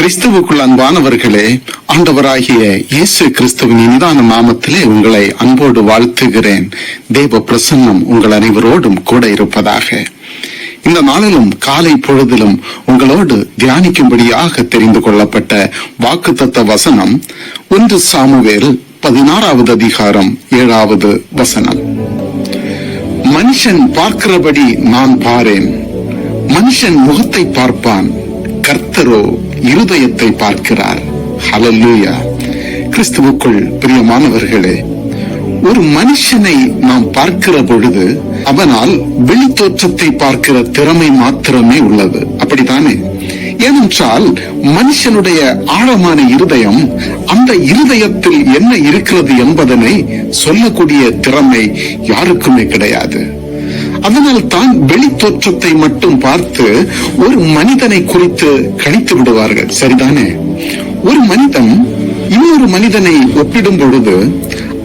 கிறிஸ்துவுக்குள் அன்பானவர்களே ஆண்டவராகிய இயேசு கிறிஸ்துவின் இனிதான நாமத்திலே உங்களை அன்போடு வாழ்த்துகிறேன். தேவ பிரசன்னம் உங்கள் அனைவரோடும் கூட இருப்பதாக. இந்த நாளிலும் காலை பொழுதிலும் உங்களோடு தியானிக்கும்படியாக தெரிந்து கொள்ளப்பட்ட வாக்குத்தத்த வசனம் ஒன்று சாமுவேல் பதினாறாவது அதிகாரம் ஏழாவது வசனம். மனுஷன் பார்க்கிறபடி நான் பாரேன். மனுஷன் முகத்தை பார்ப்பான். கர்த்தரோ இருதயத்தை பார்க்கிறார். ஹalleluya கிறிஸ்துவுக்குள் பிரியமானவர்களே ஒரு மனுஷனை நாம் பார்க்கிற பொழுது அவனால் வெளித்தோற்றத்தை பார்க்கிற திறமை மாத்திரமே உள்ளது. அப்படித்தானே? ஏனென்றால் மனுஷனுடைய ஆழமான இருதயம் அந்த இருதயத்தில் என்ன இருக்கிறது என்பதனை சொல்லக்கூடிய திறமை யாருக்குமே கிடையாது. அதனால் தான் வெளித்தோற்றத்தை மட்டும் பார்த்து ஒரு மனிதனை குறித்து கணித்து விடுவார்கள். சரிதானே? ஒரு மனிதன் இன்னொரு மனிதனை ஒப்பிடும் பொழுது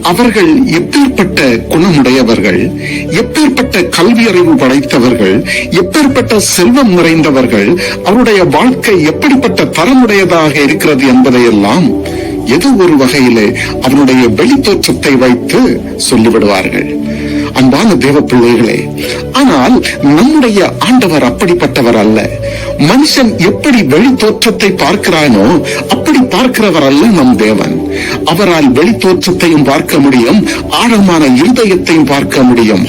அவர்கள் எப்பேற்பட்ட குணமுடையவர்கள் எப்பேற்பட்ட கல்வி அறிவு படைத்தவர்கள் எப்பேற்பட்ட செல்வம் நிறைந்தவர்கள் அவருடைய வாழ்க்கை எப்படிப்பட்ட தரமுடையதாக இருக்கிறது என்பதையெல்லாம் ஏதோ ஒரு வகையிலே அவனுடைய வெளித்தோற்றத்தை வைத்து சொல்லிவிடுவார்கள். அன்பான தேவ பிள்ளைகளே ஆனால் நம்முடைய ஆண்டவர் அப்படிப்பட்டவர் அல்ல. மனுஷன் எப்படி வெளி தோற்றத்தை பார்க்கிறானோ அப்படி பார்க்கிறவர் அல்ல நம் தேவன். அவரால் வெளித்தோற்றத்தையும் பார்க்க முடியும் ஆழமான இருதயத்தையும் பார்க்க முடியும்.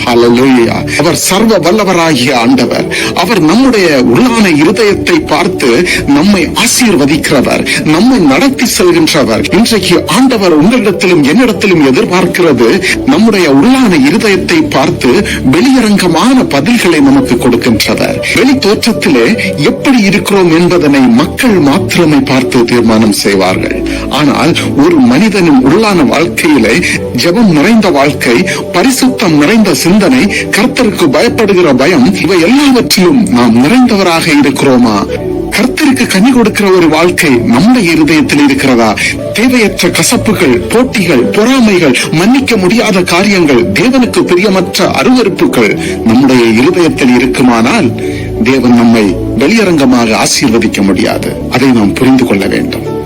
அவர் சர்வ வல்லவராகிய ஆண்டவர். அவர் நம்முடைய உள்ளான இருதயத்தை பார்த்து நம்மை ஆசீர்வதிக்கிறவர் நம்மை நடத்தி செல்கின்றவர். இன்றைக்கு ஆண்டவர் உங்களிடத்திலும் என்னிடத்திலும் எதிர்பார்க்கிறது நம்முடைய உள்ளான இருதயத்தை பார்த்து வெளியரங்கமான பதில்களை நமக்கு கொடுக்கின்றவர். வெளி தோற்றத்திலே எப்படி இருக்கிறோம் என்பதனை மக்கள் மாத்திரமே பார்த்து தீர்மானம் செய்வார்கள். ஆனால் ஒரு மனிதனின் உள்ளான வாழ்க்கையிலே ஜெபம் நிறைந்த வாழ்க்கை பரிசுத்தம் நிறைந்த சிந்தனை கர்த்தருக்கு பயப்படுகிற பயம் இவை எல்லாவற்றிலும் நாம் நிறைந்தவராக இருக்கிறோமா? கர்த்தருக்கு கனி கொடுக்கிற ஒரு வாழ்க்கை நம்முடைய இருதயத்தில் இருக்கிறதா? தேவையற்ற கசப்புகள் போட்டிகள் பொறாமைகள் மன்னிக்க முடியாத காரியங்கள் தேவனுக்கு பிரியமற்ற அருவருப்புகள் நம்முடைய இருதயத்தில் இருக்குமானால் தேவன் நம்மை வெளியரங்கமாக ஆசீர்வதிக்க முடியாது. அதை நாம் புரிந்து கொள்ள வேண்டும்.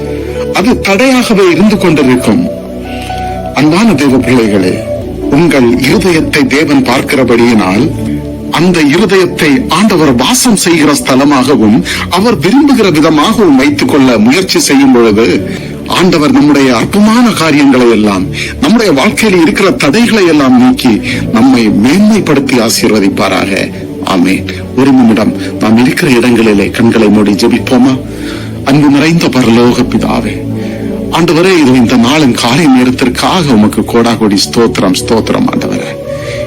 அது தடையாகவே இருந்து கொண்டிருக்கும். அன்பான தேவ பிள்ளைகளே உங்கள் இருதயத்தை தேவன் பார்க்கிறபடியினால் அந்த இருதயத்தை ஆண்டவர் வாசம் செய்கிற ஸ்தலமாகவும் அவர் விரும்புகிற விதமாகவும் வைத்துக் கொள்ள முயற்சி செய்யும் பொழுது ஆண்டவர் நம்முடைய அற்பமான காரியங்களை எல்லாம் நம்முடைய வாழ்க்கையில் இருக்கிற தடைகளை எல்லாம் நீக்கி நம்மை மேன்மைப்படுத்தி ஆசீர்வதிப்பாராக. ஆமே ஒரு நிமிடம் நாம் இருக்கிற இடங்களிலே கண்களை மூடி ஜெபிப்போமா? அன்பு நிறைந்த பரலோக பிதாவே ஆண்டவரே இது இந்த நாளின் காலை நேரத்திற்காக உமக்கு கோடா கோடி ஸ்தோத்திரம் ஸ்தோத்திரம் ஆண்டவரே.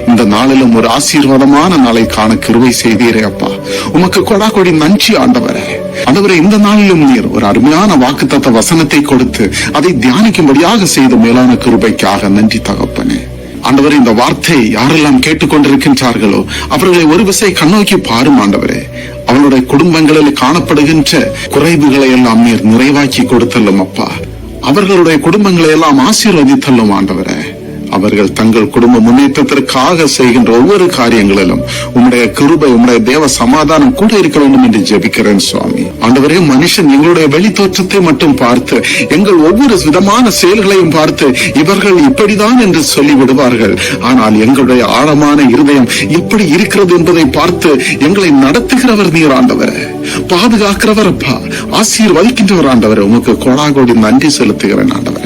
இந்த நாளிலும் ஒரு ஆசீர்வாதமான நாளை காண கிருவை செய்தீரே அப்பா. உமக்கு கொடா கொடி நன்றி ஆண்டவரே. ஆண்டவரே இந்த நாளிலும் நீர் ஒரு அருமையான வாக்குத்தத்த வசனத்தை கொடுத்து அதை தியானிக்கும்படியாக செய்த மேலான கிருபைக்காக நன்றி தகப்பனே. ஆண்டவரே இந்த வார்த்தை யாரெல்லாம் கேட்டுக்கொண்டிருக்கின்றார்களோ அவர்களை ஒரு விசை கண்ணோக்கி பாரும் ஆண்டவரே. அவனுடைய குடும்பங்களில் காணப்படுகின்ற குறைவுகளை எல்லாம் நீர் நிறைவாக்கி கொடுத்தல்லும் அப்பா. அவர்களுடைய குடும்பங்களை எல்லாம் ஆசீர்வதித்தல்லும் ஆண்டவரே. அவர்கள் தங்கள் குடும்ப முன்னேற்றத்திற்காக செய்கின்ற ஒவ்வொரு காரியங்களிலும் உம்முடைய கிருபை உம்முடைய தேவ சமாதானம் கூட இருக்க வேண்டும் என்று ஜெபிக்கிறேன் சுவாமி. ஆண்டவரே மனுஷன் எங்களுடைய வெளி தோற்றத்தை மட்டும் பார்த்து எங்கள் ஒவ்வொரு விதமான செயல்களையும் பார்த்து இவர்கள் இப்படிதான் என்று சொல்லி விடுவார்கள் ஆனால் எங்களுடைய ஆழமான இருதயம் எப்படி இருக்கிறது என்பதை பார்த்து எங்களை நடத்துகிறவர் நீர் ஆண்டவர். பாதுகாக்கிறவர் அப்பா ஆசீர்வதிக்கின்றவர் ஆண்டவர். உமக்கு கோடாகோடி நன்றி செலுத்துகிறேன் ஆண்டவர்.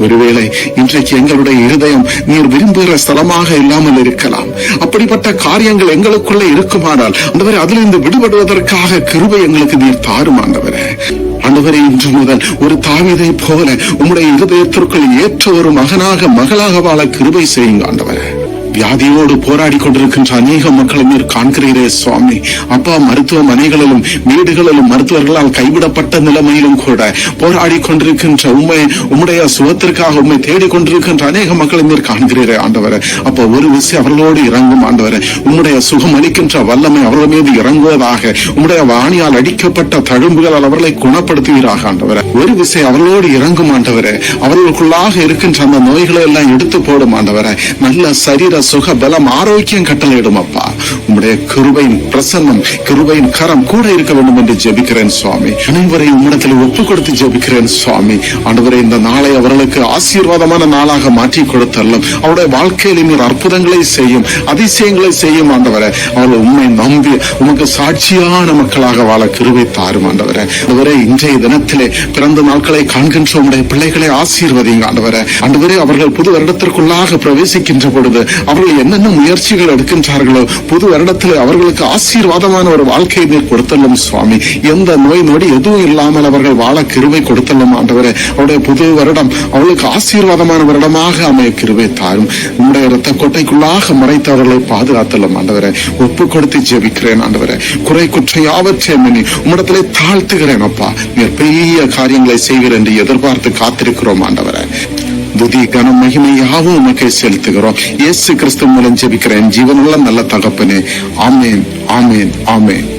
ஒருவேளை இன்றைக்கு எங்களுடைய இருதயம் நீர் விரும்புகிற ஸ்தலமாக இல்லாமல் இருக்கலாம். அப்படிப்பட்ட காரியங்கள் எங்களுக்குள்ளே இருக்குமானால் அந்தவரை அதிலிருந்து விடுபடுவதற்காக கிருபை எங்களுக்கு நீர் தாரும் ஆண்டவரே. ஆண்டவரே இன்று முதல் ஒரு தாவிதை போல உம்முடைய இருதயத்திற்குள் ஏற்ற ஒரு மகனாக மகளாக வாழ கிருபை செய்யுங்க ஆண்டவரே. வியாதியோடு போராடி கொண்டிருக்கின்ற அநேக மக்களை நீர் காண்கிறீரே சுவாமி. அப்பா மருத்துவமனைகளிலும் வீடுகளிலும் மருத்துவர்களால் கைவிடப்பட்ட நிலைமையிலும் கூட போராடி கொண்டிருக்கின்ற உண்மை உம்முடைய சுகத்திற்காக உண்மை தேடிக் கொண்டிருக்கின்ற அநேக மக்களை நீர் காண்கிறீரே ஆண்டவரே. அப்ப ஒரு விஷயம் அவர்களோடு இறங்கும் ஆண்டவரே. உம்முடைய சுகம் அளிக்கின்ற வல்லமை அவர்கள் மீது இறங்குவதாக உம்முடைய வாணியால் அடிக்கப்பட்ட தழும்புகளால் அவர்களை குணப்படுத்துவீராக ஆண்டவரே. ஒரு விஷயம் அவர்களோடு இறங்கும் ஆண்டவரே. அவர்களுக்குள்ளாக இருக்கின்ற அந்த நோய்களை எல்லாம் எடுத்து போடும் ஆண்டவரை. நல்ல சரீர சுக பலம் ஆரோக்கியம் கட்டளையிடும் அப்பா உம்முடைய கிருபையின் பிரசன்னம் கிருபையின் கரம் கூட இருக்க வேண்டும் என்று ஜெபிக்கிறேன் சுவாமி. அனைவரையும் உம்மிடத்தில் ஒப்பு கொடுத்து ஜெபிக்கிறேன் சுவாமி. ஆண்டவரே இந்த நாளை அவர்களுக்கு ஆசீர்வாதமான நாளாக மாற்றி கொடுத்தல்லும் அவருடைய வாழ்க்கையில் நீர் அற்புதங்களை செய்யும் அதிசயங்களை செய்யும் ஆண்டவரை. அவர்கள் உண்மை நம்பி உமக்கு சாட்சியான மக்களாக வாழ கிருபை தாரும் ஆண்டவரை. அதுவரை இன்றைய தினத்திலே பிறந்த நாட்களை காண்கின்ற உடைய பிள்ளைகளை ஆசீர்வதிங்க ஆண்டவரை. ஆண்டவரே அவர்கள் புது வருடத்திற்குள்ளாக பிரவேசிக்கின்ற பொழுது அவர்கள் என்னென்ன முயற்சிகள் எடுக்கின்றார்களோ புது வருடத்தில் அவர்களுக்கு ஆசீர்வாதமான ஒரு வாழ்க்கையை நீர் கொடுத்தல்லும் சுவாமி. எந்த நோய் நொடி எதுவும் இல்லாமல் அவர்கள் வாழ கிருவை கொடுத்தல்லும் ஆண்டவரே. அவருடைய புது வருடம் அவளுக்கு ஆசீர்வாதமான வருடமாக அமைய கிருவை தாரும். உம்முடைய இரத்த கோட்டைக்குள்ளாக மறைத்து அவர்களை பாதுகாத்தல்லும் ஆண்டவரே. ஒப்பு கொடுத்து ஜெபிக்கிறேன் ஆண்டவரே. குறை குற்ற யாவற்றை மணி உம்மிடத்திலே தாழ்த்துகிறேன் அப்பா. நீர் பெரிய காரியங்களை செய்கிறேன் என்று எதிர்பார்த்து காத்திருக்கிறோம் ஆண்டவரே. துதி கனம் மகிமை யாவும் உமக்கே செலுத்துகிறோம். இயேசு கிறிஸ்து மூலம் ஜெபிக்கிறேன். ஜீவனுள்ள நல்ல தகப்பனே. ஆமேன் ஆமேன் ஆமேன்.